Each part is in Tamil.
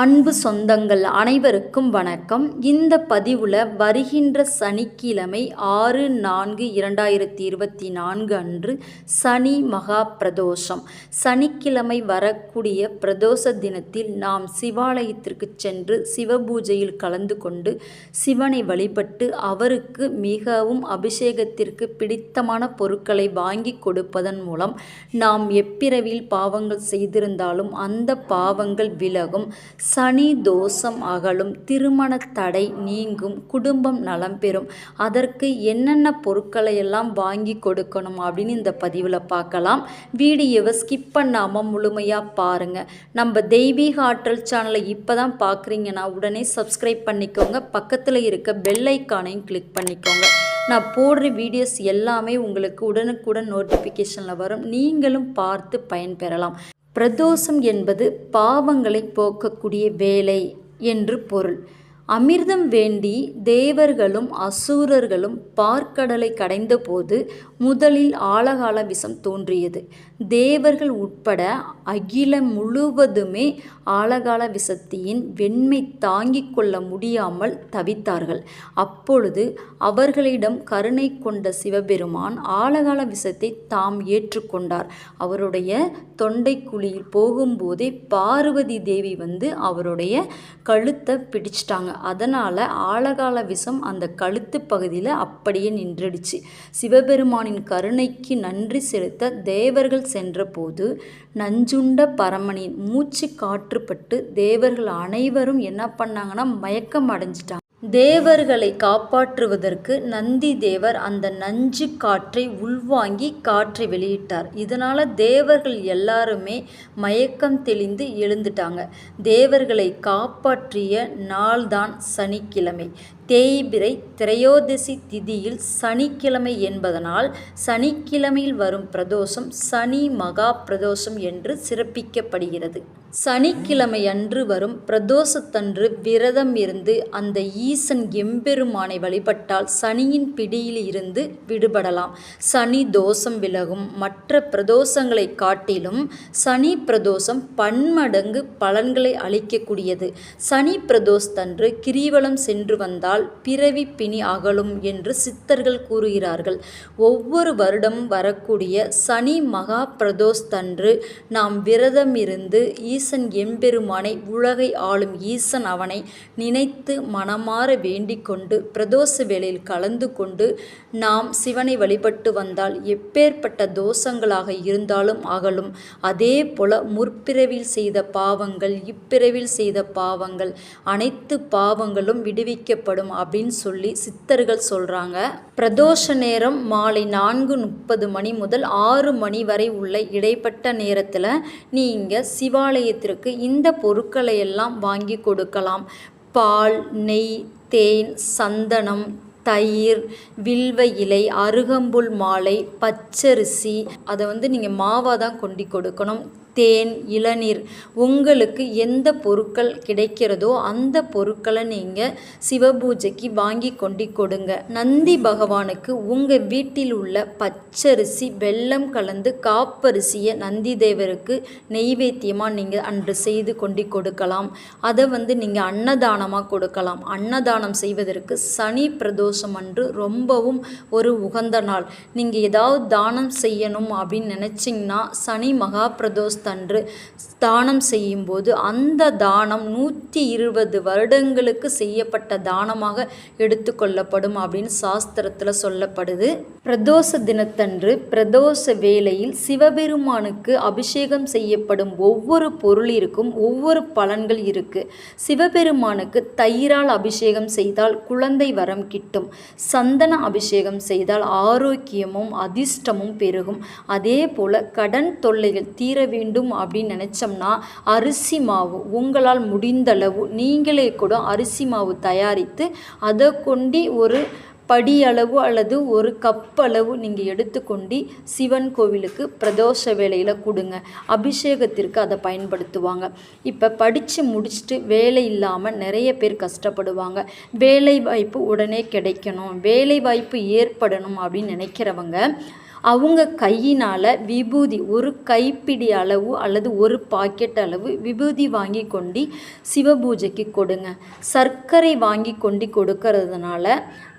அன்பு சொந்தங்கள் அனைவருக்கும் வணக்கம். இந்த பதிவில் வருகின்ற சனிக்கிழமை ஆறு நான்கு இரண்டாயிரத்தி இருபத்தி நான்கு அன்று சனி மகா பிரதோஷம். சனிக்கிழமை வரக்கூடிய பிரதோஷ தினத்தில் நாம் சிவாலயத்திற்கு சென்று சிவபூஜையில் கலந்து கொண்டு சிவனை வழிபட்டு அவருக்கு மிகவும் அபிஷேகத்திற்கு பிடித்தமான பொருட்களை வாங்கி கொடுப்பதன் மூலம் நாம் எப்பிறவியில் பாவங்கள் செய்திருந்தாலும் அந்த பாவங்கள் விலகும். சனி தோஷம் அகலும் திருமண தடை நீங்கும் குடும்பம் நலம் பெறும். அதற்கு என்னென்ன பொருட்களை எல்லாம் வாங்கி கொடுக்கணும் அப்படின்னு இந்த பதிவில் பார்க்கலாம். வீடியோவை ஸ்கிப் பண்ணாமல் முழுமையாக பாருங்கள் நம்ம தெய்வீக ஆற்றல் சேனலை இப்போ தான் பார்க்குறீங்கன்னா உடனே சப்ஸ்கிரைப் பண்ணிக்கோங்க. பக்கத்தில் இருக்க பெல் ஐக்கானையும் கிளிக் பண்ணிக்கோங்க. நான் போடுற வீடியோஸ் எல்லாமே உங்களுக்கு உடனுக்குடன் நோட்டிஃபிகேஷனில் வரும். நீங்களும் பார்த்து பயன்பெறலாம். பிரதோஷம் என்பது பாவங்களை போக்கக்கூடிய வேலை என்று பொருள். அமிர்தம் வேண்டி தேவர்களும் அசுரர்களும் பார்க்கடலை கடைந்தபோது முதலில் ஆழகால விஷம் தோன்றியது. தேவர்கள் உட்பட அகிலம் முழுவதுமே ஆழகால விஷத்தியின் வெண்மை தாங்கிக் கொள்ள முடியாமல் தவித்தார்கள். அப்பொழுது அவர்களிடம் கருணை கொண்ட சிவபெருமான் ஆழகால விஷத்தை தாம் ஏற்றுக்கொண்டார். அவருடைய தொண்டை குழியில் போகும்போதே பார்வதி தேவி வந்து அவருடைய கழுத்தை பிடிச்சிட்டாங்க. அதனால் ஆழகால விஷம் அந்த கழுத்து பகுதியில் அப்படியே நின்றுடுச்சு. சிவபெருமானின் கருணைக்கு நன்றி செலுத்த தேவர்கள் சென்றபோது நஞ்சுண்ட பரமனின் மூச்சு காற்றுப்பட்டு தேவர்கள் அனைவரும் என்ன பண்ணாங்கன்னா மயக்கம் அடைஞ்சிட்டாங்க. தேவர்களை காப்பாற்றுவதற்கு நந்தி தேவர் அந்த நஞ்சு காற்றை உள்வாங்கி காற்றை வெளியிட்டார். இதனால் தேவர்கள் எல்லாருமே மயக்கம் தெளிந்து எழுந்துட்டாங்க. தேவர்களை காப்பாற்றிய நாள்தான் சனிக்கிழமை. தேய்பிரை திரையோதசி திதியில் சனிக்கிழமை என்பதனால் சனிக்கிழமையில் வரும் பிரதோஷம் சனி மகா பிரதோஷம் என்று சிறப்பிக்கப்படுகிறது. சனிக்கிழமை அன்று வரும் பிரதோஷத்தன்று விரதம் இருந்து அந்த ஈசன் எம்பெருமானை வழிபட்டால் சனியின் பிடியில் இருந்து விடுபடலாம். சனி தோஷம் விலகும். மற்ற பிரதோஷங்களை காட்டிலும் சனி பிரதோஷம் பன்மடங்கு பலன்களை அளிக்கக்கூடியது. சனி பிரதோஷத்தன்று கிரிவலம் சென்று வந்தால் பிறவி பிணி அகலும் என்று சித்தர்கள் கூறுகிறார்கள். ஒவ்வொரு வருடமும் வரக்கூடிய சனி மகா பிரதோஷத்தன்று நாம் விரதம் இருந்து ஈ ஈசன் எம்பெருமானை உலகை ஆளும் ஈசன் அவனை நினைத்து மனமாற வேண்டிக் கொண்டு பிரதோஷ வேளையில் கலந்து கொண்டு நாம் சிவனை வழிபட்டு வந்தால் எப்பேற்பட்ட தோஷங்களாக இருந்தாலும் அகலும். அதே போல முற்பிறவில் செய்த பாவங்கள் இப்பிறவில் செய்த பாவங்கள் அனைத்து பாவங்களும் விடுவிக்கப்படும் அப்படின்னு சொல்லி சித்தர்கள் சொல்கிறாங்க பிரதோஷ நேரம் மாலை நான்கு முப்பது மணி முதல் ஆறு மணி வரை உள்ள இடைப்பட்ட நேரத்தில் நீங்கள் ஆலயத்திற்கு இந்த பொருட்களை எல்லாம் வாங்கி கொடுக்கலாம். பால் நெய் தேன் சந்தனம் தயிர் வில்வ இலை அருகம்புல் மாலை பச்சரிசி அதை வந்து நீங்கள் மாவாக தான் கொண்டு கொடுக்கணும். தேன் இளநீர் உங்களுக்கு எந்த பொருட்கள் கிடைக்கிறதோ அந்த பொருட்களை நீங்கள் சிவபூஜைக்கு வாங்கி கொண்டு கொடுங்க. நந்தி பகவானுக்கு உங்கள் வீட்டில் உள்ள பச்சரிசி வெல்லம் கலந்து காப்பரிசியை நந்தி தேவருக்கு நெய்வேத்தியமாக நீங்கள் அன்று செய்து கொண்டு கொடுக்கலாம். அதை வந்து நீங்கள் அன்னதானமாக கொடுக்கலாம். அன்னதானம் செய்வதற்கு சனி பிரதோஷம் அன்று ரொம்பவும் ஒரு உகந்த நாள். நீங்கள் ஏதாவது தானம் செய்யணும் அப்படின்னு நினச்சிங்கன்னா சனி மகா பிரதோஷத்தை அன்று தானம் செய்யும்போது அந்த தானம் நூற்றி இருபது வருடங்களுக்கு செய்யப்பட்ட தானமாக எடுத்துக்கொள்ளப்படும் அப்படின்னு சாஸ்திரத்தில் சொல்லப்படுது. பிரதோஷ தினத்தன்று பிரதோஷ வேளையில் சிவபெருமானுக்கு அபிஷேகம் செய்யப்படும் ஒவ்வொரு பொருளிற்கும் ஒவ்வொரு பலன்கள் இருக்கு. சிவபெருமானுக்கு தயிரால் அபிஷேகம் செய்தால் குழந்தை வரம் கிட்டும். சந்தன அபிஷேகம் செய்தால் ஆரோக்கியமும் அதிர்ஷ்டமும் பெருகும். அதே போல கடன் தொல்லைகள் தீர வேண்டும் அப்படின்னு நினச்சோம்னா அரிசி மாவு உங்களால் முடிந்தளவு நீங்களே கூட அரிசி மாவு தயாரித்து அதை கொண்டு ஒரு படியளவு அல்லது ஒரு கப் அளவு நீங்கள் எடுத்துக்கொண்டு சிவன் கோவிலுக்கு பிரதோஷ வேலையில் கொடுங்க. அபிஷேகத்திற்கு அதை பயன்படுத்துவாங்க. இப்போ படித்து முடிச்சுட்டு வேலை இல்லாமல் நிறைய பேர் கஷ்டப்படுவாங்க. வேலை வாய்ப்பு உடனே கிடைக்கணும். வேலை வாய்ப்பு ஏற்படணும் அப்படின்னு நினைக்கிறவங்க அவங்க கையினால் விபூதி ஒரு கைப்பிடி அளவு அல்லது ஒரு பாக்கெட் அளவு விபூதி வாங்கி கொண்டு சிவபூஜைக்கு கொடுங்க. சர்க்கரை வாங்கி கொண்டு கொடுக்கறதுனால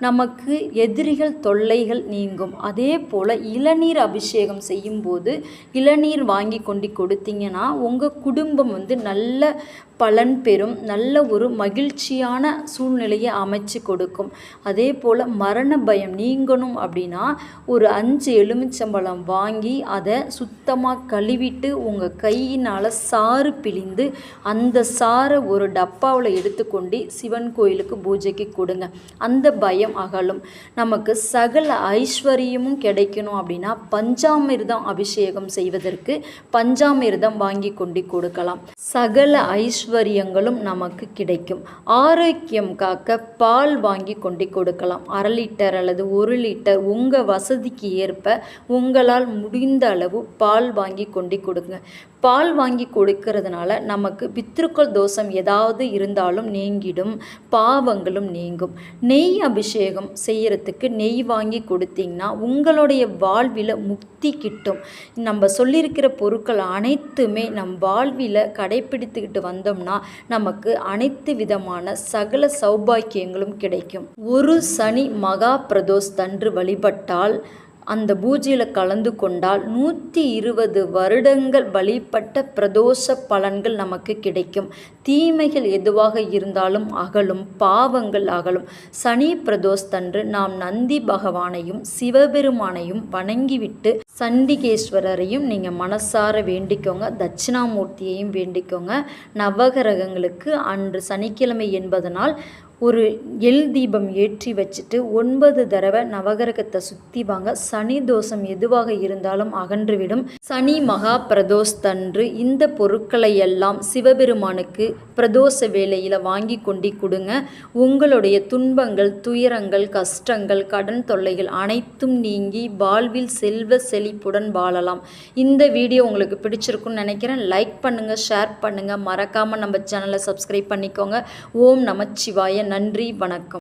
நமக்கு எதிரிகள் தொல்லைகள் நீங்கும். அதே போல் இளநீர் அபிஷேகம் செய்யும்போது இளநீர் வாங்கி கொண்டு கொடுத்தீங்கன்னா உங்கள் குடும்பம் வந்து நல்ல பலன் பெறும். நல்ல ஒரு மகிழ்ச்சியான சூழ்நிலையை அமைச்சு கொடுக்கும். அதே போல் மரண பயம் நீங்கணும் அப்படின்னா ஒரு அஞ்சு எலுமிச்சம்பழம் வாங்கி அதை சுத்தமாக கழுவிட்டு உங்கள் கையினால் சாறு பிழிந்து அந்த சாறை ஒரு டப்பாவில் எடுத்துக்கொண்டு சிவன் கோயிலுக்கு பூஜைக்கு கொடுங்க. அந்த பயம் அகலும். நமக்கு சகல ஐஸ்வர்யமும் கிடைக்கணும் அப்படின்னா பஞ்சாமிர்தம் அபிஷேகம் செய்வதற்கு பஞ்சாமிர்தம் வாங்கி கொண்டு கொடுக்கலாம். சகல ஐஸ்வர்யங்களும் நமக்கு கிடைக்கும். ஆரோக்கியம் காக்க பால் வாங்கி கொண்டு கொடுக்கலாம். அரை லிட்டர் அல்லது ஒரு லிட்டர் உங்கள் வசதிக்கு ஏற்ப உங்களால் முடிந்த அளவு பால் வாங்கி கொண்டு கொடுங்க. பால் வாங்கி கொடுக்கறதுனால நமக்கு பித்ருக்கள் தோஷம் ஏதாவது இருந்தாலும் நீங்கிடும். பாவங்களும் நீங்கும். நெய் அபிஷேகம் செய்கிறதுக்கு நெய் வாங்கி கொடுத்தீங்கன்னா உங்களுடைய வாழ்வில் முக்தி கிட்டும். நம்ம சொல்லியிருக்கிற பொருட்கள் அனைத்துமே நம் வாழ்வில் கடை கடைபிடித்துக்கிட்டு வந்தோம்னா நமக்கு அனைத்து விதமான சகல சௌபாக்கியங்களும் கிடைக்கும். ஒரு சனி மகா பிரதோஷ் தன்று வழிபட்டால் அந்த பூஜையில் கலந்து கொண்டால் நூற்றி இருபது வருடங்கள் வழிபட்ட பிரதோஷ பலன்கள் நமக்கு கிடைக்கும். தீமைகள் எதுவாக இருந்தாலும் அகலும் பாவங்கள் அகலும். சனி பிரதோஷத்தன்று நாம் நந்தி பகவானையும் சிவபெருமானையும் வணங்கிவிட்டு சண்டிகேஸ்வரரையும் நீங்கள் மனசார வேண்டிக்கோங்க. தட்சிணாமூர்த்தியையும் வேண்டிக்கோங்க. நவகிரகங்களுக்கு அன்று சனிக்கிழமை என்பதனால் ஒரு எல் தீபம் ஏற்றி வச்சுட்டு ஒன்பது தடவை நவகிரகத்தை சுற்றி வாங்க. சனி தோஷம் எதுவாக இருந்தாலும் அகன்றுவிடும். சனி மகா பிரதோஷ் தன்று இந்த பொருட்களை எல்லாம் சிவபெருமானுக்கு பிரதோஷ வேலையில் வாங்கி கொண்டு கொடுங்க. உங்களுடைய துன்பங்கள் துயரங்கள் கஷ்டங்கள் கடன் தொல்லைகள் அனைத்தும் நீங்கி வாழ்வில் செல்வ செழிப்புடன் வாழலாம். இந்த வீடியோ உங்களுக்கு பிடிச்சிருக்குன்னு நினைக்கிறேன். லைக் பண்ணுங்கள் ஷேர் பண்ணுங்கள் மறக்காமல் நம்ம சேனலை சப்ஸ்கிரைப் பண்ணிக்கோங்க. ஓம் நமச்சிவாய நன்றி வணக்கம்.